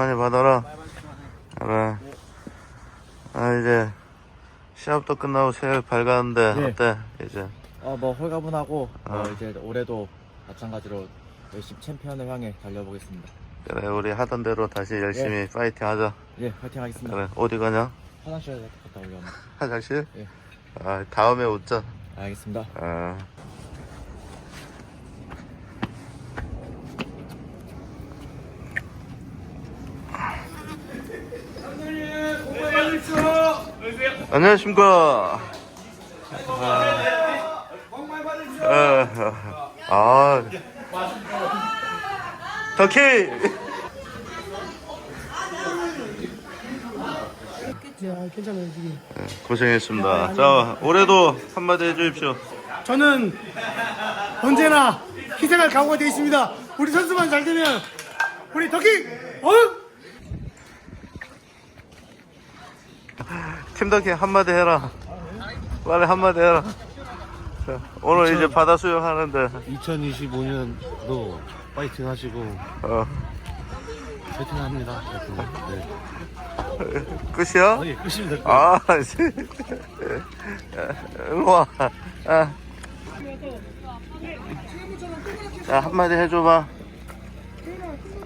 많이 받아라. 그래. 아, 이제 시합도 끝나고 새해 밝았는데 네. 어때? 이제 어, 뭐 홀가분하고 어, 어. 이제 올해도 마찬가지로 열심히 챔피언을 향해 달려보겠습니다. 그래 우리 하던 대로 다시 열심히 파이팅 하자. 예, 파이팅 하겠습니다. 그래 어디 가냐? 화장실에 갔다 오려면. 화장실? 예. 아 다음에 웃자. 알겠습니다. 아. 안녕하십니까. 아, 아. 야, 괜찮아요, 지금. 고생했습니다. 자, 올해도 한마디 해주십시오. 저는 언제나 희생할 각오가 되어 있습니다. 우리 선수만 잘 되면 우리 덕기 어? 팀덕희 한마디 해라. 빨리 한마디 해라. 자, 오늘 이제 바다 수영하는데, 2025년도 파이팅 하시고 어, 파이팅 합니다. 네. 끝이야? 아, 예, 끝입니다. 아, 씨. 일로 와. 아. 자, 한마디 해줘봐.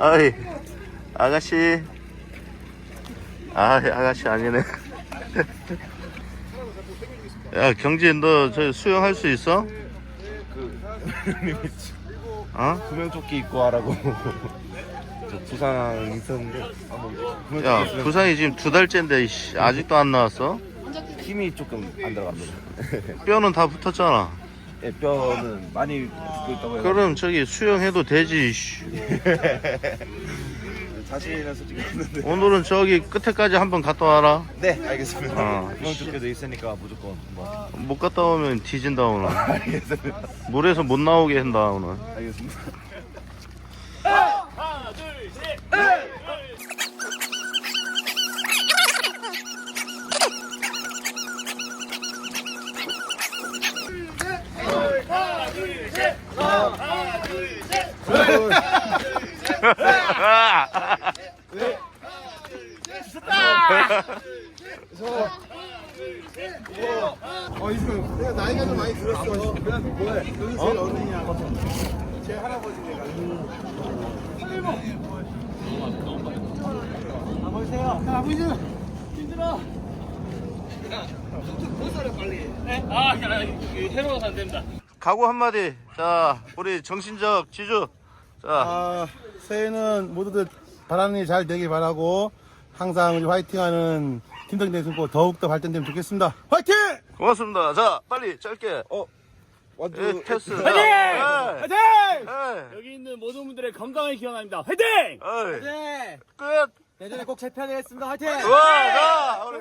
아이, 아가씨. 아, 아가씨 아니네. 야, 경진, 너 저 수영할 수 있어? 어? 구명조끼 입고 하라고 저 부상 있었는데 구명조끼 야, 있으면 부상이 지금 두 달째인데, 이씨, 아직도 안 나왔어? 힘이 조금 안 들어갑니다. 뼈는 다 붙었잖아. 예, 뼈는 많이 붙고 있다고 해요. 그럼 저기 수영해도 되지, 이씨. 자신은 솔직히 없는데. 오늘은 저기 끝에까지 한번 갔다 와라. 네, 알겠습니다. 어. 구명조끼도 있으니까 무조건 한번. 못 갔다 오면 뒤진다 오늘. 알겠습니다. 물에서 못 나오게 한다 오늘. 알겠습니다. 어, 이거 내가 나이가 좀 많이 들었어. 그래서 뭐해? 여기 제일 어른이야. 제 할아버지네 가지고. 아버지세요. 자, 아버지. 힘들어. 각오 한마디. 자, 우리 정신적 지주. 자, 아, 새해는 모두들 바라는 일 잘 되길 바라고 항상 우리 화이팅하는 팀덕 대승고 더욱더 발전되면 좋겠습니다. 화이팅! 고맙습니다. 자, 빨리 짧게. 어, 예, 완전 테스트. 화이팅! 예. 화이팅! 예. 여기 있는 모든 분들의 건강을 기원합니다. 화이팅! 예. 네, 끝. 내년에 꼭 챔피언하겠습니다. 화이팅! 와, 자, 우리-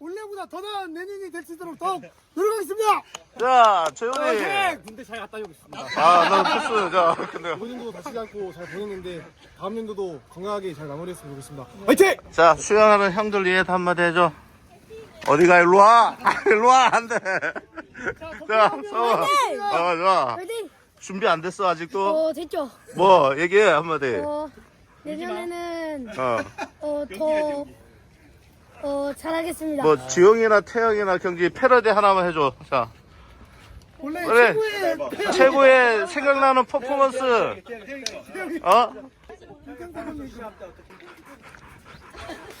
올해보다 더 나은 내년이 될 수 있도록 더욱 노력하겠습니다. 자, 재훈이. 화이팅! 군대 잘 갔다 오겠습니다. 아, 너 패스. 자, 근데. 이번 년도도 다치지 않고 잘 보냈는데 다음 년도도 건강하게 잘 마무리했으면 좋겠습니다. 화이팅! 자, 수영하는 형들 위해 한마디 해줘. 어디 가 일로 와. 일로 와. 안 돼. 자, 서워. 어, 좋아. 화이팅! 준비 안 됐어, 아직도? 어, 됐죠? 뭐, 얘기해, 한마디. 어, 내년에는, 어. 어, 더, 어, 잘하겠습니다. 뭐, 지영이나 태영이나 경기 패러디 하나만 해줘. 자. 원래 그래. 최고의 최고의 생각나는 퍼포먼스. 어?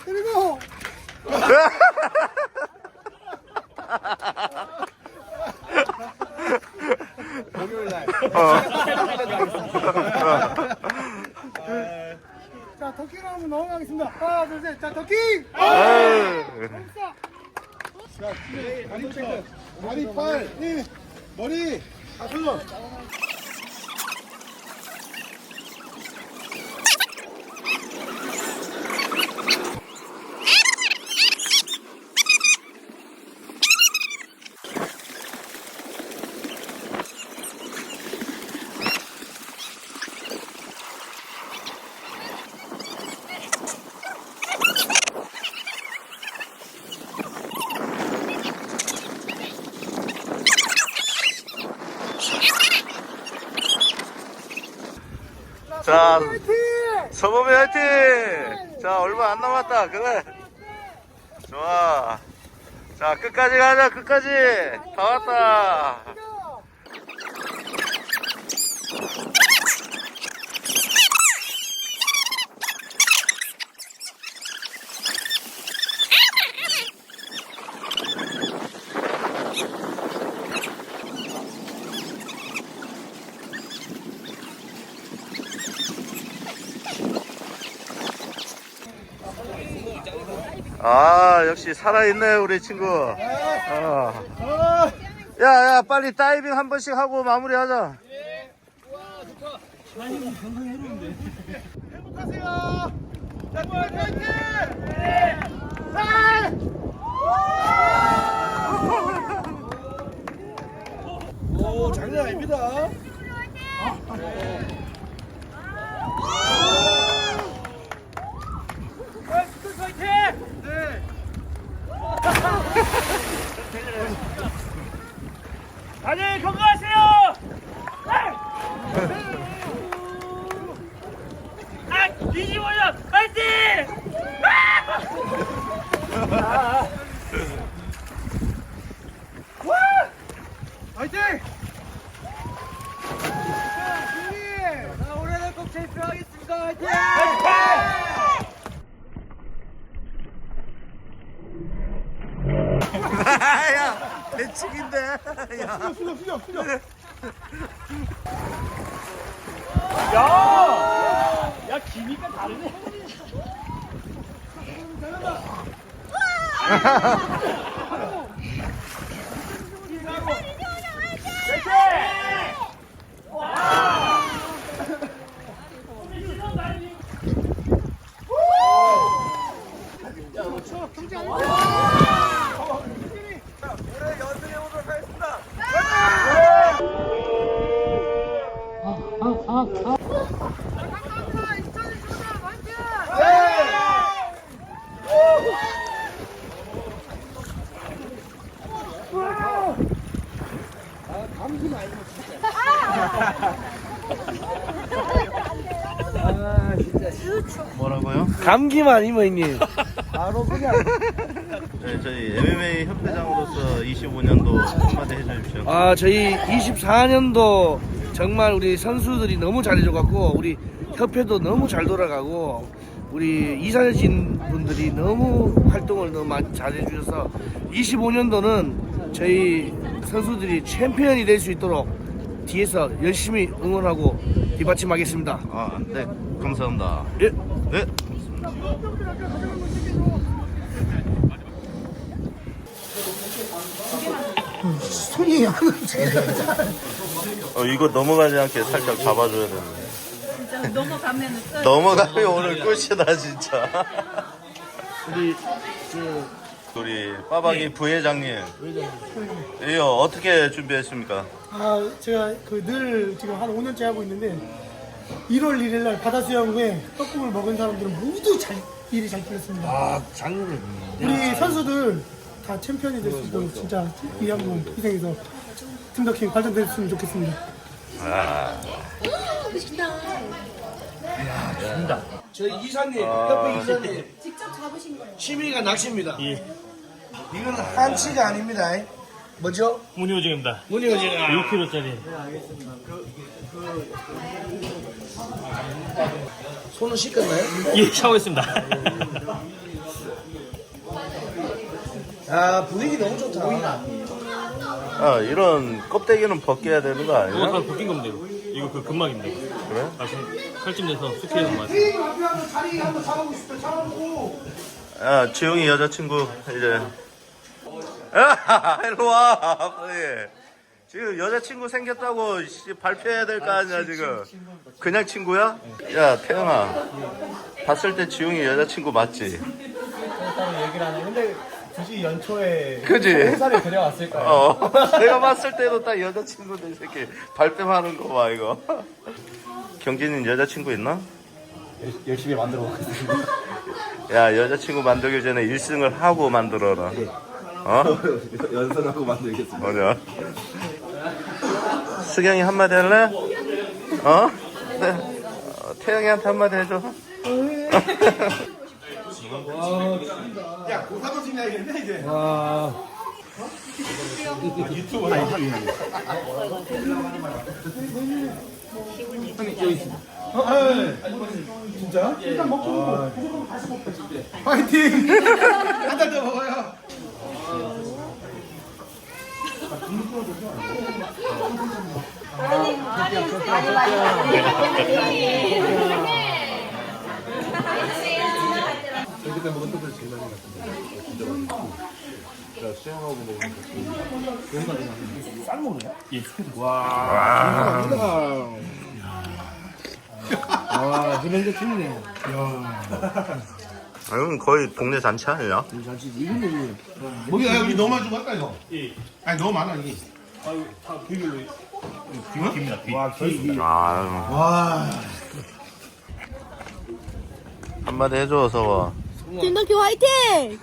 그리고 자 덕기로 한번 넘어가겠습니다. 하나 둘 셋. 자 덕기. 에이. 자 다리 체크. 다리 팔. 힘. 머리. 아 손. 자, 서범이 화이팅! 자, 남았다. 그래. 좋아. 자, 끝까지 가자, 끝까지. 다 왔다. 아, 역시 살아있네, 우리 친구. 어. 야, 야, 빨리 다이빙 한 번씩 하고 마무리하자. 행복하세요. 자, 파이팅! 오, 장난 아닙니다. 다들 건강하세요. 아, 25년 파이팅! 파이팅! 자, 올해는 꼭 챔피언하겠습니다. 파이팅! 야, 대책인데. 야. 수저, 수저, 수저. 야, 야 기니까 다르네. 뭐라고요? 감기만 형님 바로 그냥. 네, 저희 MMA 협회장으로서 25년도 한마디 해주십시오. 아 저희 24년도 정말 우리 선수들이 너무 잘해줘갖고 우리 협회도 너무 잘 돌아가고 우리 이사진 분들이 너무 활동을 너무 많이 잘해주셔서 25년도는 저희 선수들이 챔피언이 될 수 있도록 뒤에서 열심히 응원하고 뒷받침하겠습니다. 아, 네, 감사합니다. 예. 네. 손이 하는 어, 이거 넘어가지 않게 살짝 잡아줘야 되는데. 넘어가면은 끝. 넘어가면 오늘 끝이다, 진짜. 우리 그 우리 빠박이 부회장님. 이요 어떻게 준비했습니까? 아, 제가 그 늘 지금 한 5년째 하고 있는데 1월 1일 날 바다 수영 후에 떡국을 먹은 사람들은 모두 잘 일이 잘 풀렸습니다. 아, 장르를 우리 선수들 다 챔피언이 될 수 있도록 진짜 이 한번 희생해서 팀더킹 발전됐으면 좋겠습니다. 저희 이사님, 협회 이사님. 직접 잡으신 거예요? 취미가 낚시입니다. 이건 한치가 아닙니다. 뭐죠? 문효정입니다. 문희오지가 6kg짜리. 손은 씻겼나요? 예, 샤워했습니다. 아 분위기 너무 좋다. 아, 이런 껍데기는 벗겨야 되는 거 아니야? 이거 벗긴 겁니다. 이거. 이거 그 근막입니다. 그래? 다시 칼집내서 숙회해서 맛. 자리 한번 잡아보고 싶어요. 잡아보고. 야, 지용이 여자친구, 이제. 야, 일로 와, 빨리. 지금 여자친구 생겼다고 씨, 발표해야 될 거 아니야, 지금. 그냥 친구야? 야, 태영아. 봤을 때 지용이 여자친구 맞지? 따로 얘기를 하네. 근데 굳이 연초에 그지? 회사를 데려왔을 거예요. 어. 내가 봤을 때도 딱 여자친구들 새끼 발뺌하는 거 봐, 이거. 경진이는 여자친구 있나? 열심히 만들어 보겠습니다. 야, 여자친구 만들기 전에 1승을 하고 만들어라. 어? 연습하고 만들겠습니다. 맞아. 수경이 한마디 할래? 어? 네. 어, 태영이한테 한마디 해줘. 야 고사도 찍나야겠네 이제. 어, 아, 진짜? 일단 먹고 먹고 다시 먹고 화이팅! 한달더 먹어요. 와, 해명대 팀이네. 아, 이건 거의 동네 잔치 아니야? 잔치 이거는 우리 야 우리 너무 많이 주고 할까 이거? 아니 너무 많아 이게. 아유 다 비밀로 김입니다 비. 와, 기 아, 와. 한마디 해줘, 서봐. 김덕기 화이팅!